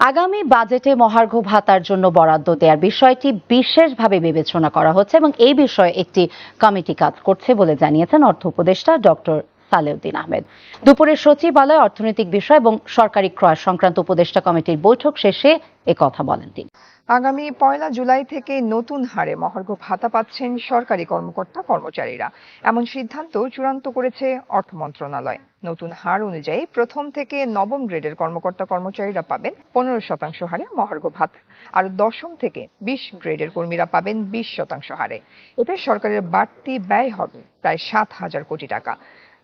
আগামী বাজেটে মহার্ঘ ভাতার জন্য বরাদ্দ দেওয়ার বিষয়টি বিশেষভাবে বিবেচনা করা হচ্ছে এবং এই বিষয়ে একটি কমিটি কাজ করছে বলে জানিয়েছেন অর্থ উপদেষ্টা ডক্টর সালেউদ্দিন আহমেদ। দুপুরে সচিবালয়, অর্থনৈতিক বিষয় এবং সরকারি ক্রয় সংক্রান্ত উপদেষ্টা কমিটির বৈঠক শেষে কথা বলেন তিনি। আগামী পয়লা জুলাই থেকে নতুন হারে মহার্ঘ ভাতা পাচ্ছেন সরকারি কর্মকর্তা, কর্মচারীরা। এমন সিদ্ধান্ত চূড়ান্ত করেছে অর্থ মন্ত্রণালয়। নতুন হার অনুযায়ী প্রথম থেকে নবম গ্রেডের কর্মকর্তা, কর্মচারীরা পাবেন পনেরো শতাংশ হারে মহার্ঘ ভাতা আর দশম থেকে বিশ গ্রেডের কর্মীরা পাবেন বিশ শতাংশ হারে। এতে সরকারের বাড়তি ব্যয় হবে প্রায় সাত হাজার কোটি টাকা।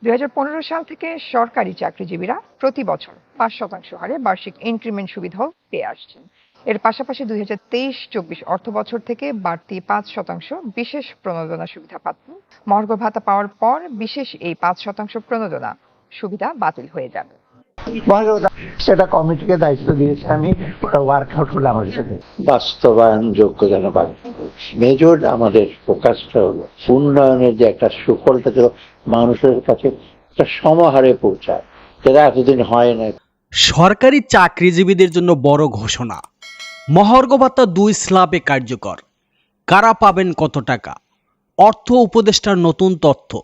দুই হাজার পনেরো সাল থেকে সরকারি চাকরিজীবীরা প্রতি বছর পাঁচ শতাংশ হারে বার্ষিক ইনক্রিমেন্ট সুবিধাও পেয়ে আসছেন। এর পাশাপাশি দুই হাজার তেইশ চব্বিশ অর্থ বছর থেকে বাড়তি পাঁচ শতাংশ বিশেষ প্রণোদনা সুবিধা পাচ্ছেন। মর্গ ভাতা পাওয়ার পর বিশেষ এই পাঁচ শতাংশ প্রণোদনা সুবিধা বাতিল হয়ে যাবে। সেটা কমিটিকে দায়িত্ব দিয়েছে। আমি ওটা ওয়ার্কআউট হলো আমাদের সাথে। বাস্তবায়ন যোগ্য যেন পাবে মেজর আমাদের ফোকাসটা হলো, উন্নয়নের যে একটা সুফলটা যেন মানুষের কাছে একটা সমাহারে পৌঁছায়, যেটা এতদিন হয় না সরকারি চাকরিজীবীদের জন্য বড় ঘোষণা। মহার্ঘ ভাতা দুই স্ল্যাবে কার্যকর। কারা পাবেন কত টাকা? অর্থ উপদেষ্টার নতুন তথ্য।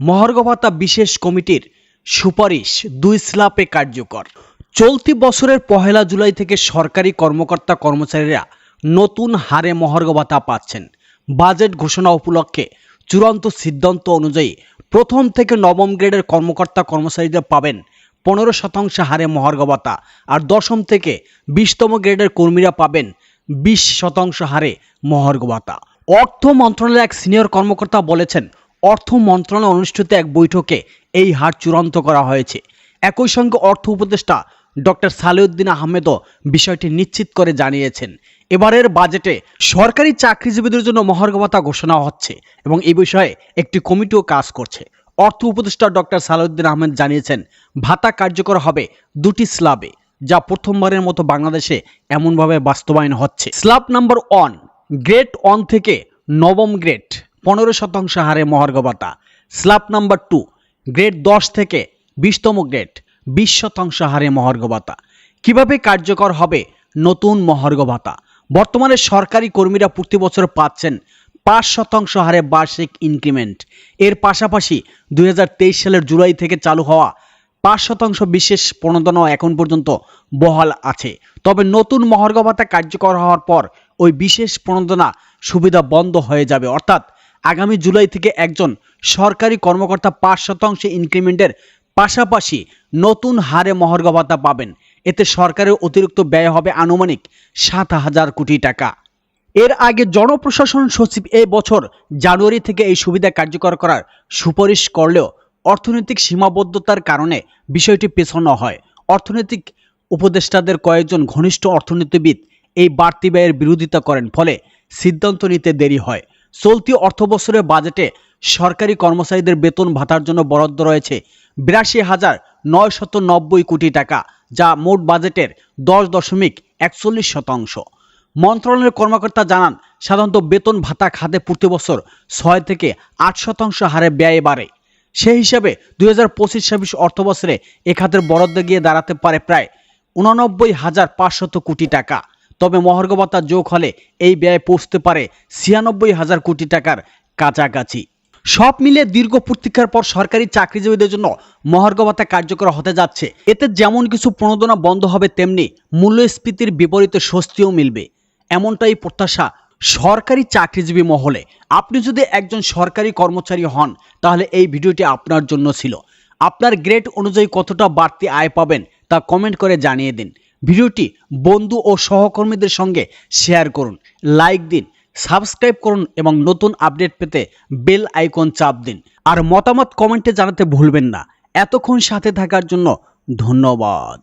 মহার্ঘ ভাতা বিশেষ কমিটির সুপারিশ দুই স্ল্যাবে কার্যকর। চলতি বছরের পহেলা জুলাই থেকে সরকারি কর্মকর্তা কর্মচারীরা নতুন হারে মহার্ঘ ভাতা পাচ্ছেন। বাজেট ঘোষণা উপলক্ষে চূড়ান্ত সিদ্ধান্ত অনুযায়ী প্রথম থেকে নবম গ্রেডের কর্মকর্তা কর্মচারীদের পাবেন পনেরো শতাংশ হারে মহার্ঘ ভাতা আর দশম থেকে বিশতম গ্রেডের কর্মীরা পাবেন বিশ শতাংশ হারে মহার্ঘ ভাতা অর্থ মন্ত্রণালয়ের এক সিনিয়র কর্মকর্তা বলেছেন, অর্থ মন্ত্রণালয় অনুষ্ঠিত এক বৈঠকে এই হার চূড়ান্ত করা হয়েছে। একই সঙ্গে অর্থ উপদেষ্টা ডক্টর সালেউদ্দিন আহমেদও বিষয়টি নিশ্চিত করে জানিয়েছেন। এবারের বাজেটে সরকারি চাকরিজীবীদের জন্য মহার্ঘ ভাতা ঘোষণা হচ্ছে এবং এই বিষয়ে একটি কমিটিও কাজ করছে। অর্থ উপদেষ্টা ডক্টর সালাউদ্দিন আহমেদ জানিয়েছেন, ভাতা কার্যকর হবে দুটি স্ল্যাবে যা প্রথমবারের মতো বাংলাদেশে এমনভাবে বাস্তবায়ন হচ্ছে। Slab number one, grade one থেকে নবম গ্রেড, পনেরো শতাংশ হারে মহার্ঘ ভাতা স্ল্যাব নাম্বার টু, গ্রেড দশ থেকে বিশতম গ্রেড, বিশ শতাংশ হারে মহার্ঘ ভাতা কীভাবে কার্যকর হবে নতুন মহার্ঘ ভাতা বর্তমানে সরকারি কর্মীরা প্রতি বছর পাচ্ছেন পাঁচ শতাংশ হারে বার্ষিক ইনক্রিমেন্ট। এর পাশাপাশি দু হাজার তেইশ সালের জুলাই থেকে চালু হওয়া পাঁচ শতাংশ বিশেষ প্রণোদনাও এখন পর্যন্ত বহাল আছে। তবে নতুন মহার্ঘ ভাতা কার্যকর হওয়ার পর ওই বিশেষ প্রণোদনা সুবিধা বন্ধ হয়ে যাবে। অর্থাৎ আগামী জুলাই থেকে একজন সরকারি কর্মকর্তা পাঁচ শতাংশ ইনক্রিমেন্টের পাশাপাশি নতুন হারে মহার্ঘ ভাতা পাবেন। এতে সরকারের অতিরিক্ত ব্যয় হবে আনুমানিক সাত হাজার কোটি টাকা। এর আগে জনপ্রশাসন সচিব এ বছর জানুয়ারি থেকে এই সুবিধা কার্যকর করার সুপারিশ করলেও অর্থনৈতিক সীমাবদ্ধতার কারণে বিষয়টি পেছানো হয়। অর্থনৈতিক উপদেষ্টাদের কয়েকজন ঘনিষ্ঠ অর্থনীতিবিদ এই বাড়তি ব্যয়ের বিরোধিতা করেন, ফলে সিদ্ধান্ত নিতে দেরি হয়। চলতি অর্থবছরের বাজেটে সরকারি কর্মচারীদের বেতন ভাতার জন্য বরাদ্দ রয়েছে বিরাশি হাজার নয়শত নব্বই কোটি টাকা। যা মোট বাজেটের দশ দশমিক একচল্লিশ শতাংশ। মন্ত্রণালয়ের কর্মকর্তা জানান, সাধারণত বেতন ভাতা খাতে প্রতি বছর ছয় থেকে আট শতাংশ হারে ব্যয় বাড়ে। সেই হিসাবে দুই হাজার পঁচিশ ছাব্বিশ অর্থ বছরে এ খাতের বরাদ্দ গিয়ে দাঁড়াতে পারে প্রায় উননব্বই হাজার পাঁচশত কোটি টাকা। তবে মহার্ঘ যোগ হলে এই ব্যয় পৌঁছতে পারে ছিয়ানব্বই হাজার কোটি টাকার কাছাকাছি। সব মিলিয়ে দীর্ঘ প্রতীক্ষার পর সরকারি চাকরিজীবীদের জন্য মহার্ঘ ভাতা কার্যকর হতে যাচ্ছে। এতে যেমন কিছু প্রণোদনা বন্ধ হবে, তেমনি মূল্যস্ফীতির বিপরীতে স্বস্তিও মিলবে। এমনটাই প্রত্যাশা সরকারি চাকরিজীবী মহলে। আপনি যদি একজন সরকারি কর্মচারী হন, তাহলে এই ভিডিওটি আপনার জন্য ছিল। আপনার গ্রেড অনুযায়ী কতটা বাড়তি আয় পাবেন, তা কমেন্ট করে জানিয়ে দিন। ভিডিওটি বন্ধু ও সহকর্মীদের সঙ্গে শেয়ার করুন। লাইক দিন সাবস্ক্রাইব করুন এবং নতুন আপডেট পেতে বেল আইকন চাপ দিন। আর মতামত কমেন্টে জানাতে ভুলবেন না। এতক্ষণ সাথে থাকার জন্য ধন্যবাদ।